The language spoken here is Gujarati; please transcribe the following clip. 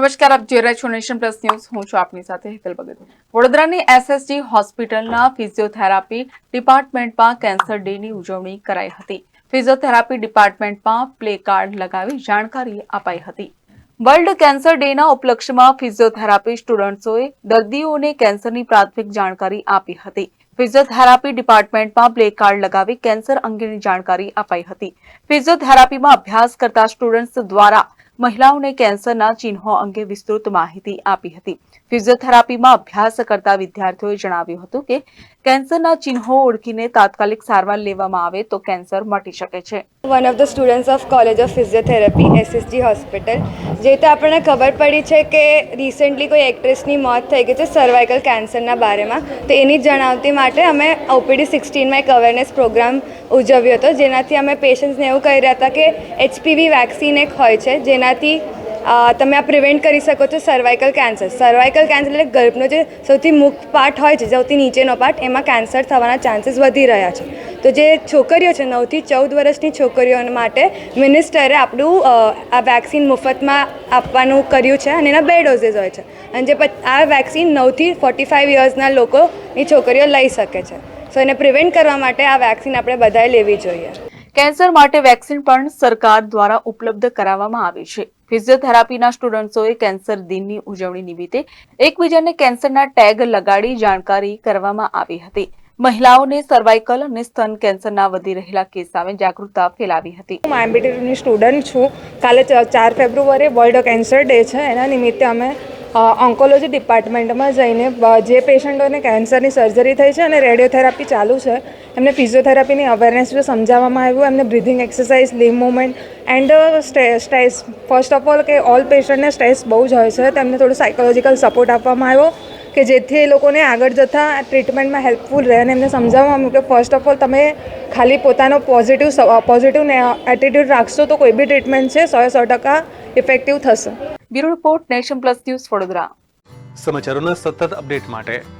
નમસ્કાર, આપ જોઈ રહ્યા છો નેશન પ્લસ ન્યૂઝ. હું છું આપની સાથે હેતલ ભગત વડોદરાની એસએસજી હોસ્પિટલના ફિઝિયોથેરાપી ડિપાર્ટમેન્ટમાં કેન્સર ડેની ઉજવણી કરાઈ હતી. ફિઝિયોથેરાપી ડિપાર્ટમેન્ટમાં પ્લે કાર્ડ લગાવી જાણકારી અપાઈ હતી. વર્લ્ડ કેન્સર ડેના ઉપલક્ષ્યમાં ફિઝિયોથેરાપી સ્ટુડન્ટ્સોએ દર્દીઓને કેન્સરની પ્રાથમિક જાણકારી આપી હતી. ફિઝિયોથેરાપી ડિપાર્ટમેન્ટમાં પ્લે કાર્ડ લગાવી કેન્સર અંગેની જાણકારી અપાઈ હતી. ફિઝિયોથેરાપીમાં અભ્યાસ કરતા સ્ટુડન્ટ્સ દ્વારા મહિલાઓને કેન્સરના ચિહ્નો અંગે વિસ્તૃત માહિતી આપી હતી. ફિઝિયોથેરાપીમાં અભ્યાસ કરતા વિદ્યાર્થીઓએ જણાવ્યું હતું કે, કેન્સરના ચિહ્નો ઓળખીને તાત્કાલિક સારવાર લેવામાં આવે તો કેન્સર મટી શકે છે. One of the students of college of physiotherapy SSG hospital જે રીતે આપણને ખબર પડી છે કે રિસેન્ટલી કોઈ એક્ટ્રેસની મોત થઈ ગઈ છે સર્વાઇકલ કેન્સરના બારેમાં. તો એની જણાવતી માટે અમે ઓપીડી સિક્સટીનમાં એક અવેરનેસ પ્રોગ્રામ ઉજવ્યો હતો. જેનાથી અમે પેશન્ટ્સને એવું કહી રહ્યા હતા કે એચપીવી વેક્સિન એક હોય છે, જેનાથી અ, તમે આ પ્રિવેન્ટ કરી શકો છો સર્વાઇકલ કેન્સર સર્વાઇકલ કેન્સર એટલે ગર્ભનો જે સૌથી મુખ્ય પાર્ટ હોય છે સૌથી નીચેનો પાર્ટ એમાં કેન્સર થવાના ચાન્સીસ વધી રહ્યા છે. તો જે છોકરીઓ છે નવથી ચૌદ વર્ષની છોકરીઓ માટે મિનિસ્ટરે આપણું આ વેક્સિન મફતમાં આપવાનું કર્યું છે અને એના બે ડોઝીસ હોય છે. અને જે આ વેક્સિન નવથી ફોર્ટી ફાઇવ યર્સના લોકોની છોકરીઓ લઈ શકે છે. સો એને પ્રિવેન્ટ કરવા માટે આ વેક્સિન આપણે બધાએ લેવી જોઈએ. કેન્સર માટે વેક્સિન પણ સરકાર દ્વારા ઉપલબ્ધ કરાવવામાં આવી છે. ફિઝિયોથેરાપીના સ્ટુડન્ટ્સોએ કેન્સર દિનની ઉજવણી નિમિત્તે એકબીજાને કેન્સરના ટેગ લગાડી જાણકારી કરવામાં આવી હતી. મહિલાઓને સર્વાઇકલ અને સ્તન કેન્સરના વધી રહેલા કેસ સામે જાગૃતતા ફેલાવી હતી. હું આઈએમબીટીની સ્ટુડન્ટ છું. કાલે ચાર ફેબ્રુઆરીએ વર્લ્ડ કેન્સર ડે છે. એના નિમિત્તે અમે ઓન્કોલોજી ડિપાર્ટમેન્ટમાં જઈને જે પેશન્ટોને કેન્સરની સર્જરી થઈ છે અને રેડિયોથેરાપી ચાલુ છે એમને ફિઝિયોથેરાપીની અવેરનેસ વિશે સમજાવવામાં આવ્યું એમને breathing exercise limb movement and stress first of all કે ઓલ પેશન્ટને સ્ટ્રેસ બહુ જ હોય છે તેમને થોડો સાયકોલોજીકલ સપોર્ટ આપવામાં આવ્યો કે જેથી એ લોકોને આગળ જતાં ટ્રીટમેન્ટમાં હેલ્પફુલ રહે અને એમને સમજાવવામાં આવ્યું કે ફર્સ્ટ ઓફ ઓલ તમે ખાલી પોતાનો પોઝિટિવ પોઝિટિવ એટીટ્યૂડ રાખશો તો કોઈ બી ટ્રીટમેન્ટ છે સો સો ટકા ઇફેક્ટિવ થશે. Bureau report nation plus news Vadodara. સમાચારોના સતત અપડેટ માટે